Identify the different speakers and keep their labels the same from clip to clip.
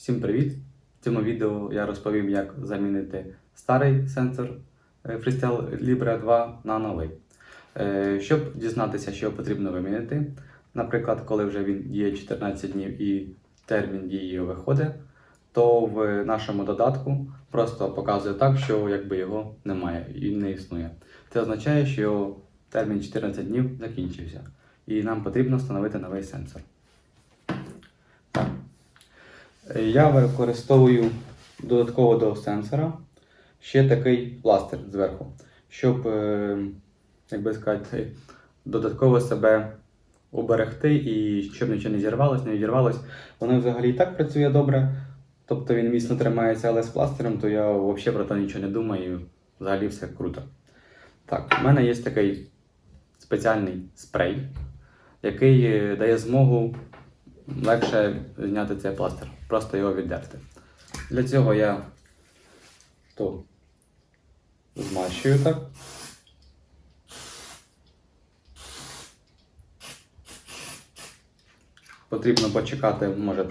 Speaker 1: Всім привіт! В цьому відео я розповім, як замінити старий сенсор е, Freestyle Libre 2 на новий. Е, Щоб дізнатися, що потрібно вимінити, наприклад, коли вже він діє 14 днів і термін дії виходить, то в нашому додатку просто показує так, що якби його немає і не існує. Це означає, що термін 14 днів закінчився, і нам потрібно встановити новий сенсор. Е, Я використовую додатково до сенсора ще такий пластир зверху, щоб, е, як би сказати, додатково себе уберегти і щоб нічого не зірвалось, не відірвалось. Воно взагалі і так працює добре, тобто він міцно тримається, але з пластирем, то я взагалі про це нічого не думаю, взагалі все круто. Так, у мене є такий спеціальний спрей, який е, дає змогу легше зняти цей пластир, просто його віддерти. Для цього я то змащую так. Потрібно почекати, може,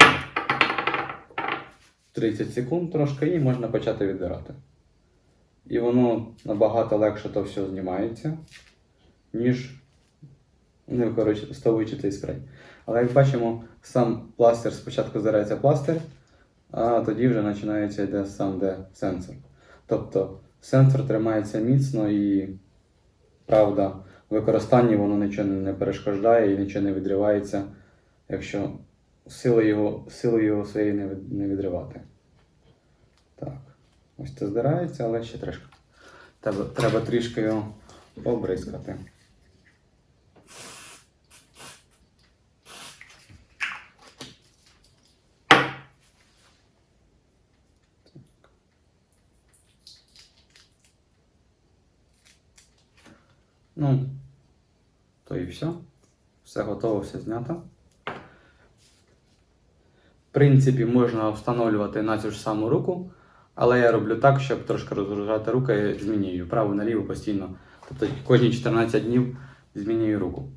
Speaker 1: 30 секунд трошки і можна почати віддирати. І воно набагато легше то все знімається, ніж не використовуючи цей спрей. Але як бачимо, сам пластир спочатку здирається пластир, а тоді вже починається йде сам де сенсор. Тобто сенсор тримається міцно і правда, в використанні воно нічого не перешкоджає і нічого не відривається, якщо сили його, сили його своєї не відривати. Так, ось це здирається, але ще трішки. Треба, треба трішки його побризкати. Ну, то і все. Все готово, все знято. В принципі, можна встановлювати на цю ж саму руку, але я роблю так, щоб трошки розгружати руки, змінюю право наліво постійно. Тобто кожні 14 днів змінюю руку.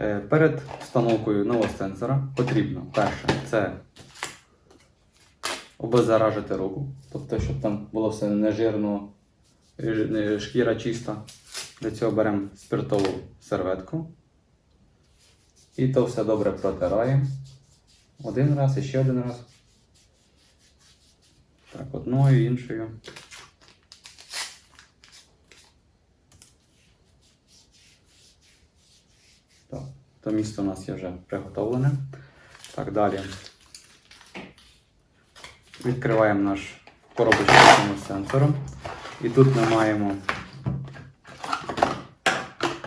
Speaker 1: Е, Перед встановкою нового сенсора потрібно перше це обеззаражити руку, тобто, щоб там було все нежирно, шкіра чиста. Для цього беремо спиртову серветку. І то все добре протираємо. Один раз і ще один раз. Так, одною, іншою. Так, то місто у нас є вже приготовлене. Так, далі. Відкриваємо наш коробочку з сенсором. І тут ми маємо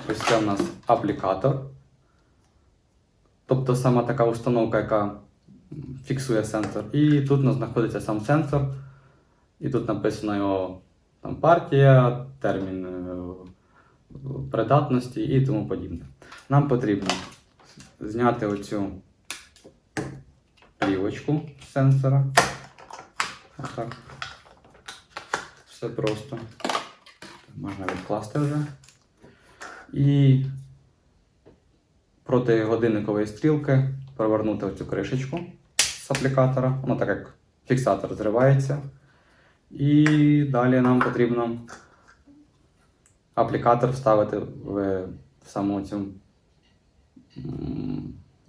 Speaker 1: Ось це у нас аплікатор. Тобто сама така установка, яка фіксує сенсор. І тут у нас знаходиться сам сенсор. І тут написано його там, партія, термін е, придатності і тому подібне. Нам потрібно зняти оцю плівочку сенсора. Отак. Все просто. Можна відкласти вже. І проти годинникової стрілки провернути оцю кришечку з аплікатора. Воно так як фіксатор зривається. І далі нам потрібно аплікатор вставити в саму цю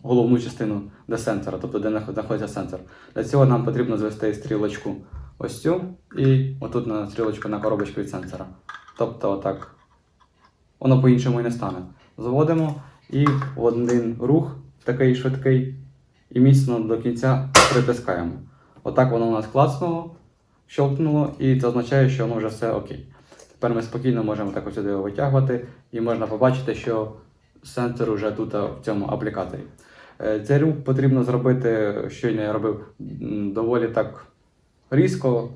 Speaker 1: головну частину до сенсора, тобто де знаходиться сенсор. Для цього нам потрібно звести стрілочку ось цю і отут на стрілочку на коробочку від сенсора. Тобто отак воно по-іншому і не стане. Заводимо і в один рух, такий швидкий, і міцно до кінця притискаємо. Отак воно у нас клацнуло, щелкнуло, і це означає, що воно вже все окей. Тепер ми спокійно можемо так сюди його витягувати, і можна побачити, що сенсор вже тут в цьому аплікаторі. Е, Цей рух потрібно зробити, щойно я робив доволі так різко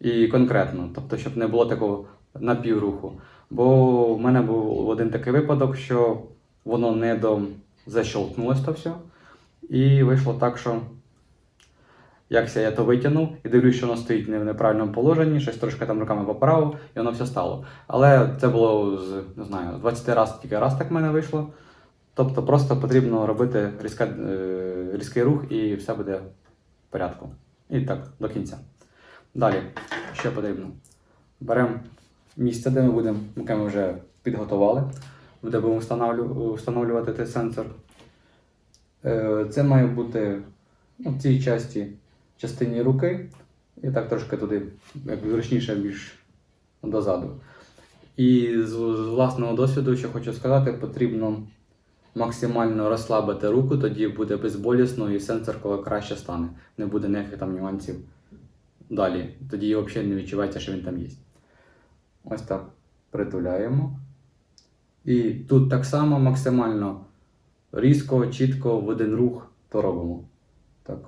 Speaker 1: і конкретно, тобто, щоб не було такого напівруху. Бо в мене був один такий випадок, що воно не до защолкнулось то все. І вийшло так, що якся я то витягнув і дивлюсь, що воно стоїть не в неправильному положенні, щось трошки там руками поправив, і воно все стало. Але це було з не знаю, 20 разів тільки раз так в мене вийшло. Тобто просто потрібно робити різка, е, різкий рух і все буде в порядку. І так, до кінця. Далі, що потрібно? Беремо місце, де ми будемо, яке ми вже підготували, де будемо встановлю- встановлювати цей сенсор. Е, Це має бути ну, в цій часті, частині руки, і так трошки туди, як зручніше більш дозаду. І з, з власного досвіду, що хочу сказати, потрібно максимально розслабити руку, тоді буде безболісно і сенсор коли краще стане. Не буде ніяких там нюансів далі. Тоді взагалі не відчувається, що він там є. Ось так притуляємо. І тут так само максимально різко, чітко в один рух то робимо. Так.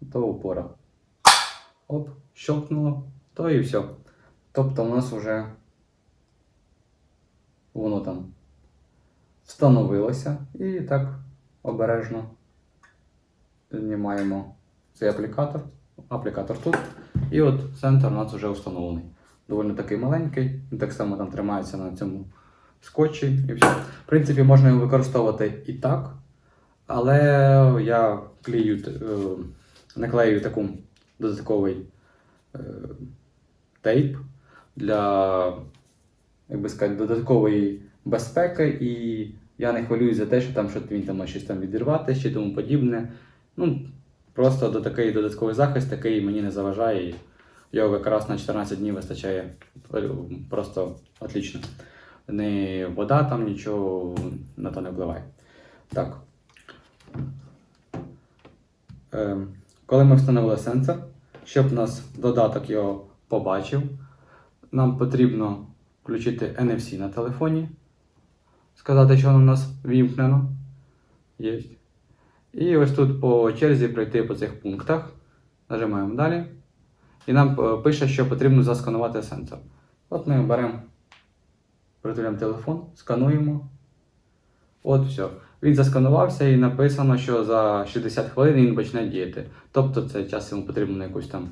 Speaker 1: До упора. Оп, щелкнуло, то і все. Тобто у нас вже воно там встановилося і так обережно знімаємо цей аплікатор. Аплікатор тут. І от центр у нас вже встановлений. Доволі такий маленький, він так само там тримається на цьому скотчі і все. В принципі, можна його використовувати і так, але я клею, е, наклею таку додатковий е, тейп для, як би сказати, додаткової безпеки, і я не хвилююсь за те, що там що він там може щось там відірвати чи тому подібне. Ну, просто до такий додатковий захист, такий мені не заважає. Його якраз на 14 днів вистачає е, просто отлично. Не вода там нічого на то не впливає. Так. Ем, коли ми встановили сенсор, щоб нас додаток його побачив, нам потрібно включити NFC на телефоні, сказати, що воно у нас вімкнено. Є. І ось тут по черзі пройти по цих пунктах. Нажимаємо далі. І нам е, пише, що потрібно засканувати сенсор. От ми беремо, притуляємо телефон, скануємо. От все. Він засканувався і написано, що за 60 хвилин він почне діяти. Тобто це час йому потрібно на якусь там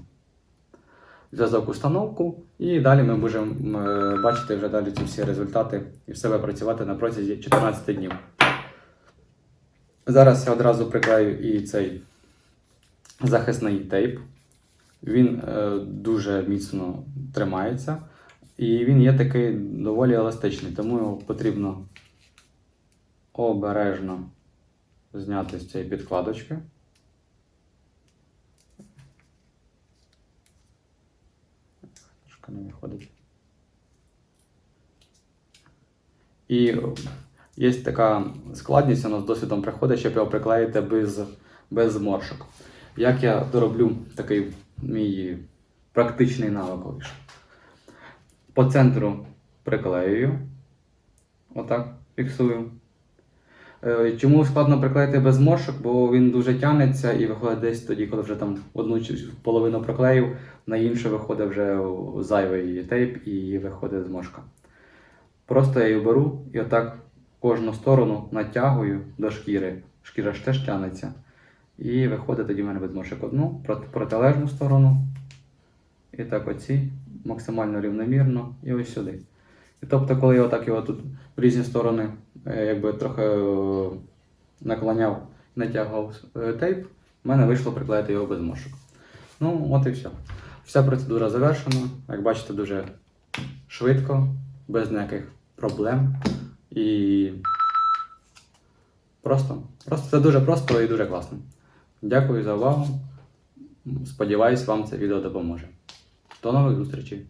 Speaker 1: зв'язок установку, і далі ми будемо е, бачити вже далі ці всі результати і в себе працювати на протязі 14 днів. Зараз я одразу приклею і цей захисний тейп. Він е, дуже міцно тримається, і він є такий доволі еластичний, тому його потрібно обережно зняти з цієї підкладочки. Трошки не виходить. І є така складність, вона з досвідом приходить, щоб його приклеїти без, без зморшок. Як я дороблю такий мій практичний навик вийшов. По центру приклеюю. Отак фіксую. Е, Чому складно приклеїти без зморшок? Бо він дуже тягнеться і виходить десь тоді, коли вже там одну половину проклеїв, на іншу виходить вже зайвий тейп і виходить зморшка. Просто я її беру і отак кожну сторону натягую до шкіри. Шкіра ж теж тягнеться. І виходить тоді в мене без одну протилежну сторону. І так оці максимально рівномірно і ось сюди. І тобто, коли я отак його тут в різні сторони е, якби трохи е, наклоняв, натягував е, тейп, в мене вийшло приклеїти його без мошок. Ну, от і все. Вся процедура завершена. Як бачите, дуже швидко, без ніяких проблем. І просто, просто це дуже просто і дуже класно. Дякую за увагу. Сподіваюсь, вам це відео допоможе. До нових зустрічей!